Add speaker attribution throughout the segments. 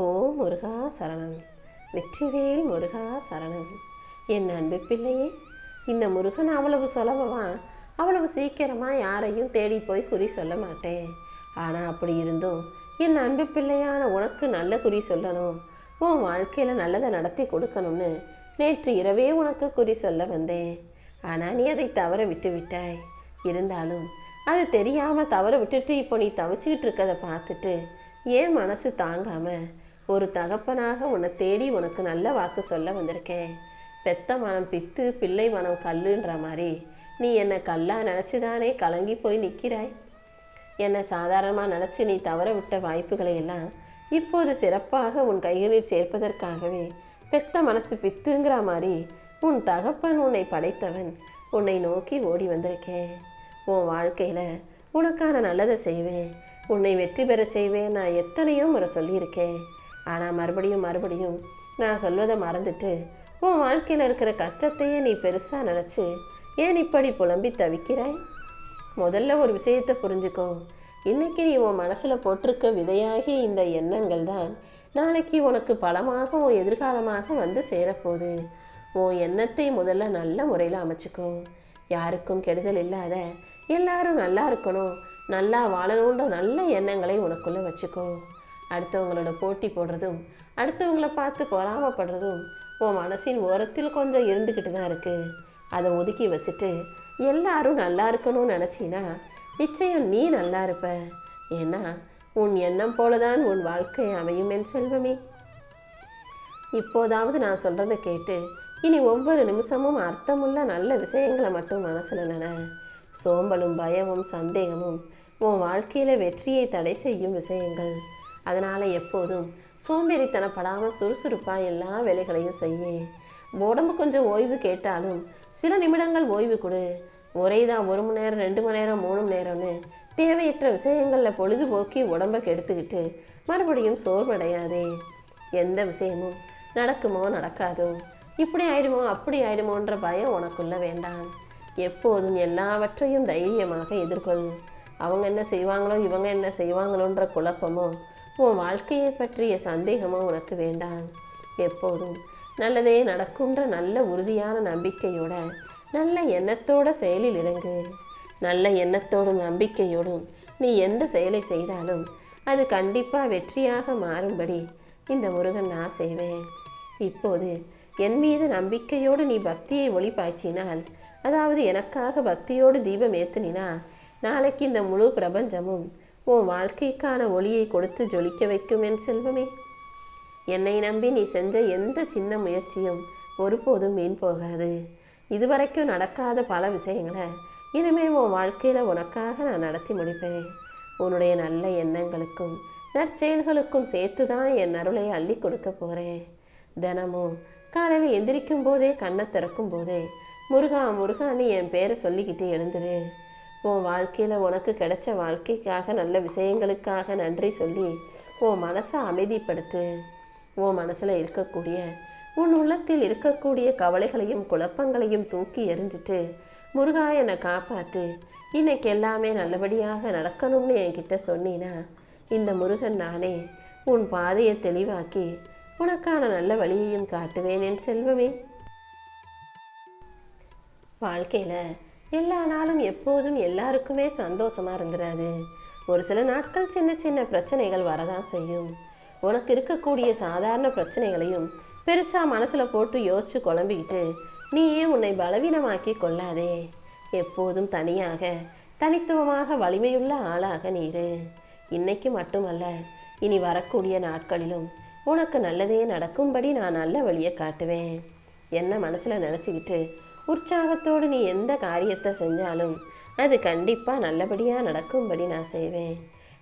Speaker 1: ஓ முருகா சரணம். வெற்றிவேல் முருகா சரணம். என் அன்பு பிள்ளையே இந்த முருகன் அவ்வளவு சுலபமா அவ்வளவு சீக்கிரமா யாரையும் தேடி போய் குறி சொல்ல மாட்டேன். ஆனால் அப்படி இருந்தும் என் அன்பு பிள்ளையான உனக்கு நல்ல குறி சொல்லணும். உன் வாழ்க்கையில் நல்லதை நடத்தி கொடுக்கணும்னு நேற்று இரவே உனக்கு குறி சொல்ல வந்தேன். ஆனால் நீ அதை தவற விட்டு விட்டாய். இருந்தாலும் அது தெரியாமல் தவற விட்டுட்டு இப்போ நீ தவிச்சுக்கிட்டு இருக்கதை பார்த்துட்டு ஏன் மனசு தாங்காமல் ஒரு தகப்பனாக உன்னை தேடி உனக்கு நல்ல வாக்கு சொல்ல வந்திருக்கேன். பெத்த மனம் பித்து பிள்ளை மனம் கல்லுன்ற மாதிரி. நீ என்னை கல்லா நினச்சிதானே கலங்கி போய் நிற்கிறாய்? என்னை சாதாரணமாக நினச்சி நீ தவற விட்ட வாய்ப்புகளை எல்லாம் இப்போது சிறப்பாக உன் கைகளில் சேர்ப்பதற்காகவே பெத்த மனசு பித்துங்கிற மாதிரி உன் தகப்பன் உன்னை படைத்தவன் உன்னை நோக்கி ஓடி வந்திருக்கேன். உன் வாழ்க்கையில் உனக்கான நல்லதை செய்வேன். உன்னை வெற்றி பெறச் செய்வேன். நான் எத்தனையோ முறை சொல்லியிருக்கேன். ஆனால் மறுபடியும் மறுபடியும் நான் சொல்வதை மறந்துட்டு உன் வாழ்க்கையில் இருக்கிற கஷ்டத்தையே நீ பெருசாக நினச்சி ஏன் இப்படி புலம்பி தவிக்கிறாய்? முதல்ல ஒரு விஷயத்தை புரிஞ்சுக்கோ. இன்னைக்கு நீ உன் மனசில் போட்டிருக்க விதையாகி இந்த எண்ணங்கள் தான் நாளைக்கு உனக்கு பலமாக உன் எதிர்காலமாக வந்து சேரப்போகுது. உன் எண்ணத்தை முதல்ல நல்ல முறையில் அமைச்சுக்கோ. யாருக்கும் கெடுதல் இல்லாத எல்லாரும் நல்லா இருக்கணும் நல்லா வாழணுன்ற நல்ல எண்ணங்களை உனக்குள்ளே வச்சுக்கோ. அடுத்தவங்களோட போட்டி போடுறதும் அடுத்தவங்கள பார்த்து பொறாமப்படுறதும் உன் மனசின் ஓரத்தில் கொஞ்சம் இருந்துக்கிட்டு தான் இருக்கு. அதை ஒதுக்கி வச்சுட்டு எல்லாரும் நல்லா இருக்கணும்னு நினச்சின்னா நிச்சயம் நீ நல்லா இருப்ப. ஏன்னா உன் எண்ணம் போலதான் உன் வாழ்க்கை அமையும் என் செல்வமே. இப்போதாவது நான் சொல்றதை கேட்டு இனி ஒவ்வொரு நிமிஷமும் அர்த்தமுள்ள நல்ல விஷயங்களை மட்டும் மனசில் நின. சோம்பலும் பயமும் சந்தேகமும் உன் வாழ்க்கையில வெற்றியை தடை செய்யும் விஷயங்கள். அதனால் எப்போதும் சோம்பேறித்தனப்படாமல் சுறுசுறுப்பாக எல்லா வேலைகளையும் செய்ய. உடம்பு கொஞ்சம் ஓய்வு கேட்டாலும் சில நிமிடங்கள் ஓய்வு கொடு. ஒரே தான் ஒரு மணி நேரம் ரெண்டு மணி நேரம் மூணு மணி நேரம்னு தேவையற்ற விஷயங்களில் பொழுதுபோக்கி உடம்ப கெடுத்துக்கிட்டு மறுபடியும் சோர்வடையாதே. எந்த விஷயமும் நடக்குமோ நடக்காதோ இப்படி ஆயிடுமோ அப்படி ஆயிடுமோன்ற பயம் உனக்குள்ள வேண்டாம். எப்போதும் எல்லாவற்றையும் தைரியமாக எதிர்கொள். அவங்க என்ன செய்வாங்களோ இவங்க என்ன செய்வாங்களோன்ற குழப்பமோ உன் வாழ்க்கையை பற்றிய சந்தேகமோ உனக்கு வேண்டாம். எப்போதும் நல்லதே நடக்குன்ற நல்ல உறுதியான நம்பிக்கையோட நல்ல எண்ணத்தோட செயலில் இறங்கு. நல்ல எண்ணத்தோடும் நம்பிக்கையோடும் நீ எந்த செயலை செய்தாலும் அது கண்டிப்பாக வெற்றியாக மாறும்படி இந்த முருகன் நான் செய்வேன். இப்போது என் மீது நம்பிக்கையோடு நீ பக்தியை ஒளி பாய்ச்சினால் அதாவது எனக்காக பக்தியோடு தீபம் ஏற்றினா நாளைக்கு இந்த முழு பிரபஞ்சமும் உன் வாழ்க்கைக்கான ஒளியை கொடுத்து ஜொலிக்க வைக்கும் என் செல்வமே. என்னை நம்பி நீ செஞ்ச எந்த சின்ன முயற்சியும் ஒருபோதும் வீண் போகாது. இதுவரைக்கும் நடக்காத பல விஷயங்களை இனிமே உன் வாழ்க்கையில் உனக்காக நான் நடத்தி முடிப்பேன். உன்னுடைய நல்ல எண்ணங்களுக்கும் நற்செயல்களுக்கும் சேர்த்து தான் என் அருளை அள்ளி கொடுக்க போகிறேன் தினமும் காலையில் எந்திரிக்கும் போதே கண்ணை திறக்கும் போதே முருகா முருகான்னு என் பேரை சொல்லிக்கிட்டு எழுந்துரு. உன் வாழ்க்கையில் உனக்கு கிடைச்ச வாழ்க்கைக்காக நல்ல விஷயங்களுக்காக நன்றி சொல்லி உன் மனசை அமைதிப்படுத்து. உன் மனசுல இருக்கக்கூடிய உன் உள்ளத்தில் இருக்கக்கூடிய கவலைகளையும் குழப்பங்களையும் தூக்கி எறிஞ்சிட்டு முருகா என்னை காப்பாற்று இன்னைக்கு எல்லாமே நல்லபடியாக நடக்கணும்னு என்கிட்ட சொன்னீனா இந்த முருகன் நானே உன் பாதையை தெளிவாக்கி உனக்கான நல்ல வழியையும் காட்டுவேன் என் செல்வமே. வாழ்க்கையில் எல்லா நாளும் எப்போதும் எல்லாருக்குமே சந்தோஷமா இருந்துடாது ஒரு சில நாட்கள் சின்ன சின்ன பிரச்சனைகள் வரதான் செய்யும். உனக்கு இருக்கக்கூடிய சாதாரண பிரச்சனைகளையும் பெருசா மனசுல போட்டு யோசிச்சு குழம்பிக்கிட்டு நீயே உன்னை பலவீனமாக்கி கொள்ளாதே. எப்போதும் தனியாக தனித்துவமாக வலிமையுள்ள ஆளாக நீரு. இன்னைக்கு மட்டுமல்ல இனி வரக்கூடிய நாட்களிலும் உனக்கு நல்லதே நடக்கும்படி நான் நல்ல வழியை காட்டுவேன். என்ன மனசுல நினைச்சுக்கிட்டு உற்சாகத்தோடு நீ எந்த காரியத்தை செஞ்சாலும் அது கண்டிப்பாக நல்லபடியாக நடக்கும்படி நான் செய்வேன்.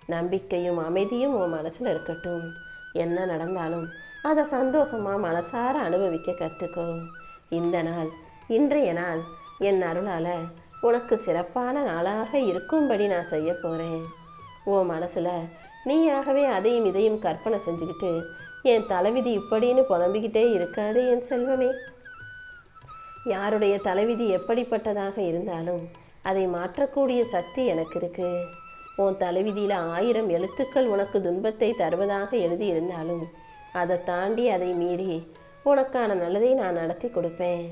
Speaker 1: நம்பிக்கையும் அமைதியும் உன் மனசில் இருக்கட்டும். என்ன நடந்தாலும் அதை சந்தோஷமா மனசார அனுபவிக்க கற்றுக்கோ இந்த நாள் இன்றைய நாள் என் அருளால் உனக்கு சிறப்பான நாளாக இருக்கும்படி நான் செய்ய போகிறேன் உன் மனசில் நீயாகவே அதையும் இதையும் கற்பனை செஞ்சுக்கிட்டு என் தலைவிதி இப்படின்னு புலம்பிக்கிட்டே இருக்காது என் செல்வமே. யாருடைய தலைவிதி எப்படிப்பட்டதாக இருந்தாலும் அதை மாற்றக்கூடிய சக்தி எனக்கு இருக்கு. உன் தலைவிதியில் ஆயிரம் எழுத்துக்கள் உனக்கு துன்பத்தை தருவதாக எழுதியிருந்தாலும் அதை தாண்டி அதை மீறி உனக்கான நல்லதை நான் நடத்தி கொடுப்பேன்.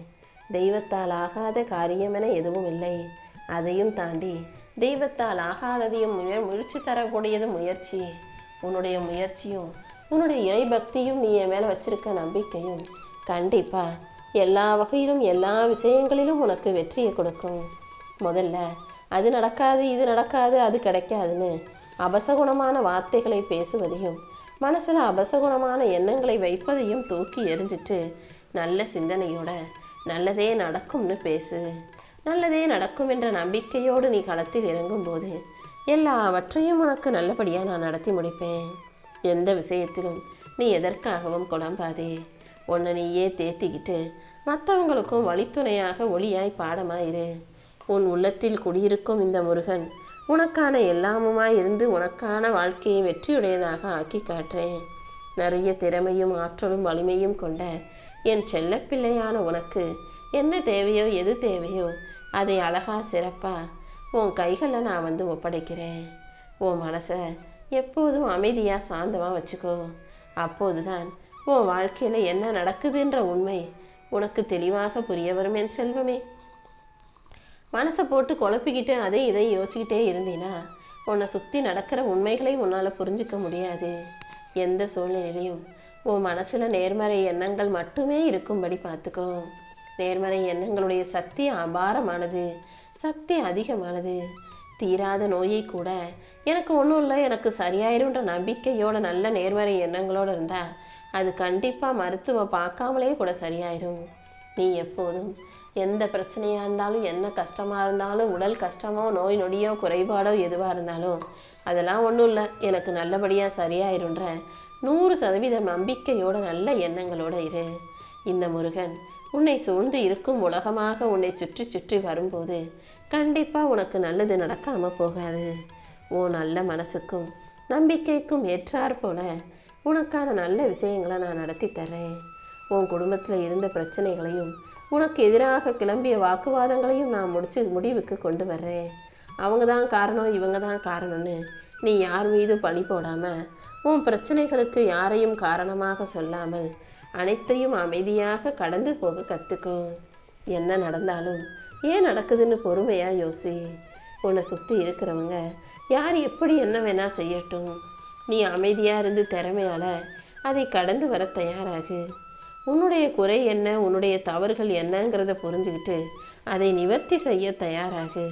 Speaker 1: தெய்வத்தால் ஆகாத காரியமென எதுவும் இல்லை. அதையும் தாண்டி தெய்வத்தால் ஆகாததையும் முய முயற்சி தரக்கூடியது முயற்சி. உன்னுடைய முயற்சியும் உன்னுடைய இறை பக்தியும் நீ என் மேலே வச்சிருக்க நம்பிக்கையும் கண்டிப்பாக எல்லா வகையிலும் எல்லா விஷயங்களிலும் உனக்கு வெற்றியை கொடுக்கும். முதல்ல அது நடக்காது இது நடக்காது அது கிடைக்காதுன்னு அபசகுணமான வார்த்தைகளை பேசுவதையும் மனசில் அபசகுணமான எண்ணங்களை வைப்பதையும் தூக்கி எரிஞ்சிட்டு நல்ல சிந்தனையோட நல்லதே நடக்கும்னு பேசு. நல்லதே நடக்கும் என்ற நம்பிக்கையோடு நீ களத்தில் இறங்கும்போது எல்லாவற்றையும் உனக்கு நல்லபடியாக நான் நடத்தி முடிப்பேன். எந்த விஷயத்திலும் நீ எதற்காகவும் குழம்பாதே. உன்னை நீயே தேத்திக்கிட்டு மற்றவங்களுக்கும் வழித்துணையாக ஒளியாய் பாடமாயிரு. உன் உள்ளத்தில் குடியிருக்கும் இந்த முருகன் உனக்கான எல்லாமுமாய் இருந்து உனக்கான வாழ்க்கையை வெற்றியுடையதாக ஆக்கி காட்டுறேன் நிறைய திறமையும் ஆற்றலும் வலிமையும் கொண்ட என் செல்லப்பிள்ளையான உனக்கு என்ன தேவையோ எது தேவையோ அதை அழகா சிறப்பா உன் கைகளில் நான் வந்து ஒப்படைக்கிறேன். உன் மனசை எப்போதும் அமைதியாக சாந்தமாக வச்சுக்கோ. அப்போதுதான் உன் வாழ்க்கையில் என்ன நடக்குதுன்ற உண்மை உனக்கு தெளிவாக புரிய வரும் என் செல்வமே. மனசை போட்டு குழப்பிக்கிட்டு அதை இதை யோசிச்சுக்கிட்டே இருந்தீன்னா உன்னை சுற்றி நடக்கிற உண்மைகளை உன்னால் புரிஞ்சுக்க முடியாது. எந்த சூழ்நிலையிலையும் உன் மனசில் நேர்மறை எண்ணங்கள் மட்டுமே இருக்கும்படி பார்த்துக்கோ. நேர்மறை எண்ணங்களுடைய சக்தி அபாரமானது சக்தி அதிகமானது. தீராத நோயை கூட எனக்கு ஒன்றும் இல்லை எனக்கு சரியாயிருன்ற நம்பிக்கையோட நல்ல நேர்மறை எண்ணங்களோட இருந்தால் அது கண்டிப்பாக மருத்துவம் பார்க்காமலே கூட சரியாயிரும். நீ எப்போதும் எந்த பிரச்சனையாக இருந்தாலும் என்ன கஷ்டமாக இருந்தாலும் உடல் கஷ்டமோ நோய் நொடியோ குறைபாடோ எதுவாக இருந்தாலும் அதெல்லாம் ஒன்றும் இல்லை. எனக்கு நல்லபடியாக சரியாயிருன்ற நூறு சதவீத நம்பிக்கையோட நல்ல எண்ணங்களோட இரு. இந்த முருகன் உன்னை சூழ்ந்து இருக்கும் உலகமாக உன்னை சுற்றி சுற்றி வரும்போது கண்டிப்பாக உனக்கு நல்லது நடக்காமல் போகாது. ஓ நல்ல மனசுக்கும் நம்பிக்கைக்கும் ஏற்றாற்போல உனக்கான நல்ல விஷயங்களை நான் நடத்தி தர்றேன். உன் குடும்பத்தில் இருந்த பிரச்சனைகளையும் உனக்கு எதிராக கிளம்பிய வாக்குவாதங்களையும் நான் முடிச்சு முடிவுக்கு கொண்டு வர்றேன். அவங்க தான் காரணம் இவங்க தான் காரணம்னு நீ யார் மீது பழி போடாமல் உன் பிரச்சனைகளுக்கு யாரையும் காரணமாக சொல்லாமல் அனைத்தையும் அமைதியாக கடந்து போக கற்றுக்கும் என்ன நடந்தாலும் ஏன் நடக்குதுன்னு பொறுமையாக யோசி. உன்னை சுற்றி இருக்கிறவங்க யார் எப்படி என்ன வேணால் செய்யட்டும். நீ அமைதியாக இருந்து திறமையால அதை கடந்து வர தயாராகு. உன்னுடைய குறை என்ன உன்னுடைய தவறுகள் என்னங்கிறத புரிஞ்சுக்கிட்டு அதை நிவர்த்தி செய்ய தயாராகு.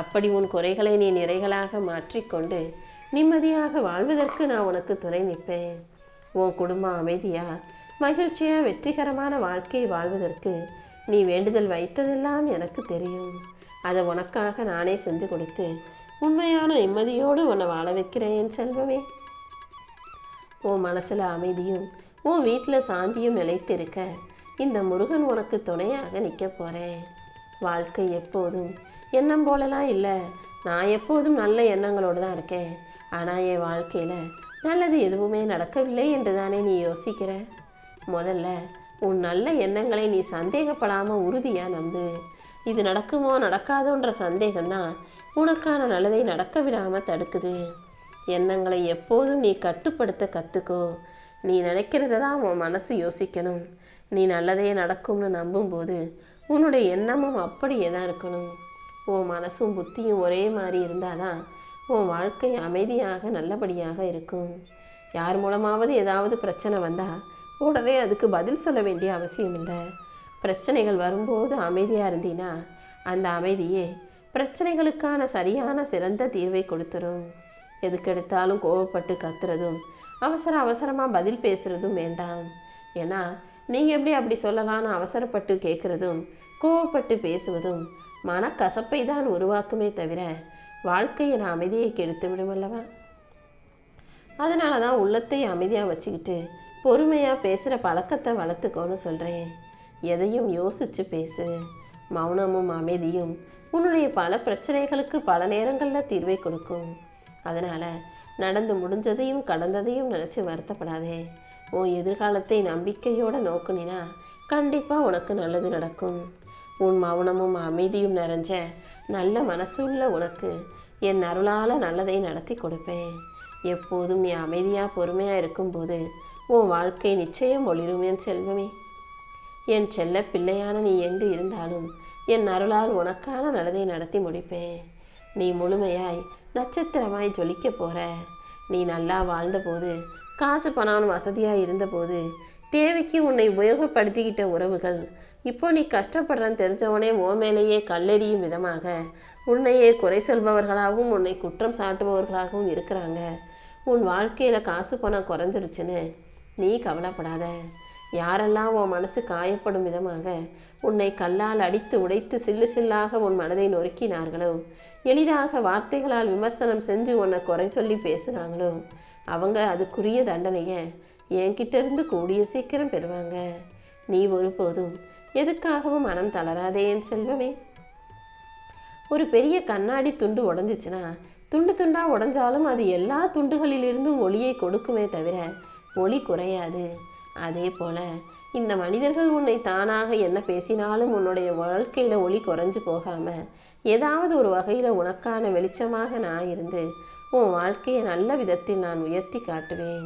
Speaker 1: அப்படி உன் குறைகளை நீ நிறைகளாக மாற்றிக்கொண்டு நிம்மதியாக வாழ்வதற்கு நான் உனக்கு துணை நிற்பேன். உன் குடும்பம் அமைதியாக மகிழ்ச்சியாக வெற்றிகரமான வாழ்க்கையை வாழ்வதற்கு நீ வேண்டுதல் வைத்ததெல்லாம் எனக்கு தெரியும். அதை உனக்காக நானே செஞ்சு கொடுத்து உண்மையான நிம்மதியோடு உன்னை வாழ வைக்கிறேன் என் செல்வமே. உன் மனசில் அமைதியும் உன் வீட்டில் சாந்தியும் நிலைத்திருக்க இந்த முருகன் உனக்கு துணையாக நிற்க போகிறேன் வாழ்க்கை எப்போதும் எண்ணம் போலலாம் இல்லை. நான் எப்போதும் நல்ல எண்ணங்களோடு தான் இருக்கேன். ஆனால் என் வாழ்க்கையில் நல்லது எதுவுமே நடக்கவில்லை என்று தானே நீ யோசிக்கிற? முதல்ல உன் நல்ல எண்ணங்களை நீ சந்தேகப்படாமல் உறுதியாக நம்பு. இது நடக்குமோ நடக்காதோன்ற சந்தேகம்தான் உனக்கான நல்லதை நடக்க விடாமல் தடுக்குது. எண்ணங்களை எப்போதும் நீ கட்டுப்படுத்த கற்றுக்கோ நீ நினைக்கிறத தான் உன் மனசு யோசிக்கணும். நீ நல்லதே நடக்கும்னு நம்பும்போது உன்னுடைய எண்ணமும் அப்படியே தான் இருக்கணும். உன் மனசும் புத்தியும் ஒரே மாதிரி இருந்தால் தான் உன் வாழ்க்கை அமைதியாக நல்லபடியாக இருக்கும். யார் மூலமாவது ஏதாவது பிரச்சனை வந்தால் உடனே அதுக்கு பதில் சொல்ல வேண்டிய அவசியம் இல்லை. பிரச்சனைகள் வரும்போது அமைதியாக இருந்தீன்னா அந்த அமைதியே பிரச்சனைகளுக்கான சரியான சிறந்த தீர்வை கொடுத்துரும். எதுக்கெடுத்தாலும் கோவப்பட்டு கத்துறதும் அவசர அவசரமாக பதில் பேசுறதும் வேண்டாம். ஏன்னா நீங்கள் எப்படி அப்படி சொல்லலாம்னு அவசரப்பட்டு கேட்குறதும் கோவப்பட்டு பேசுவதும் மனக்கசப்பை தான் உருவாக்குமே தவிர வாழ்க்கையின் அமைதியை கெடுத்து விடும் அல்லவா? அதனால தான் உள்ளத்தை அமைதியாக வச்சுக்கிட்டு பொறுமையாக பேசுகிற பழக்கத்தை வளர்த்துக்கோன்னு சொல்கிறேன் எதையும் யோசிச்சு பேசு. மௌனமும் அமைதியும் உன்னுடைய பல பிரச்சனைகளுக்கு பல நேரங்களில் தீர்வை கொடுக்கும். அதனால் நடந்து முடிஞ்சதையும் கடந்ததையும் நினச்சி வருத்தப்படாதே. உன் எதிர்காலத்தை நம்பிக்கையோடு நோக்குனினா கண்டிப்பாக உனக்கு நல்லது நடக்கும். உன் மௌனமும் அமைதியும் நிறைஞ்ச நல்ல மனசுள்ள உனக்கு என் அருளால் நல்லதை நடத்தி கொடுப்பேன். எப்போதும் நீ அமைதியாக பொறுமையாக இருக்கும்போது உன் வாழ்க்கை நிச்சயம் ஒளிரும் என் செல்வமே. என் செல்ல பிள்ளையான நீ எங்கு இருந்தாலும் என் அருளால் உனக்கான நல்லதை நடத்தி முடிப்பேன். நீ முழுமையாய் நட்சத்திரமாய் ஜொலிக்க போற. நீ நல்லா வாழ்ந்தபோது காசு பணம் வசதியாக இருந்தபோது தேவைக்கு உன்னை உபயோகப்படுத்திக்கிட்ட உறவுகள் இப்போ நீ கஷ்டப்படுறன்னு தெரிஞ்சவனே ஓ மேலேயே கல்லெறியும் விதமாக உன்னையே குறை சொல்பவர்களாகவும் உன்னை குற்றம் சாட்டுபவர்களாகவும் இருக்கிறாங்க. உன் வாழ்க்கையில் காசு பணம் குறைஞ்சிருச்சுன்னு நீ கவலைப்படாத. யாரெல்லாம் உன் மனசு காயப்படும் விதமாக உன்னை கல்லால் அடித்து உடைத்து சில்லு சில்லாக உன் மனதை நொறுக்கினார்களோ? எளிதாக வார்த்தைகளால் விமர்சனம் செஞ்சு உன்னை குறை சொல்லி பேசுனாங்களோ? அவங்க அதுக்குரிய தண்டனையை என்கிட்ட இருந்து கூடிய சீக்கிரம் பெறுவாங்க. நீ ஒருபோதும் எதுக்காகவும் மனம் தளராதே என் செல்வமே. ஒரு பெரிய கண்ணாடி துண்டு உடஞ்சிச்சுன்னா துண்டு துண்டாக உடஞ்சாலும் அது எல்லா துண்டுகளிலிருந்தும் ஒளியை கொடுக்குமே தவிர ஒளி குறையாது. அதே போல இந்த மனிதர்கள் உன்னை தானாக என்ன பேசினாலும் உன்னுடைய வாழ்க்கையில ஒளி குறைஞ்சு போகாம ஏதாவது ஒரு வகையில உனக்கான வெளிச்சமாக நான் இருந்து உன் வாழ்க்கையை நல்ல விதத்தில் நான் உயர்த்தி காட்டுவேன்.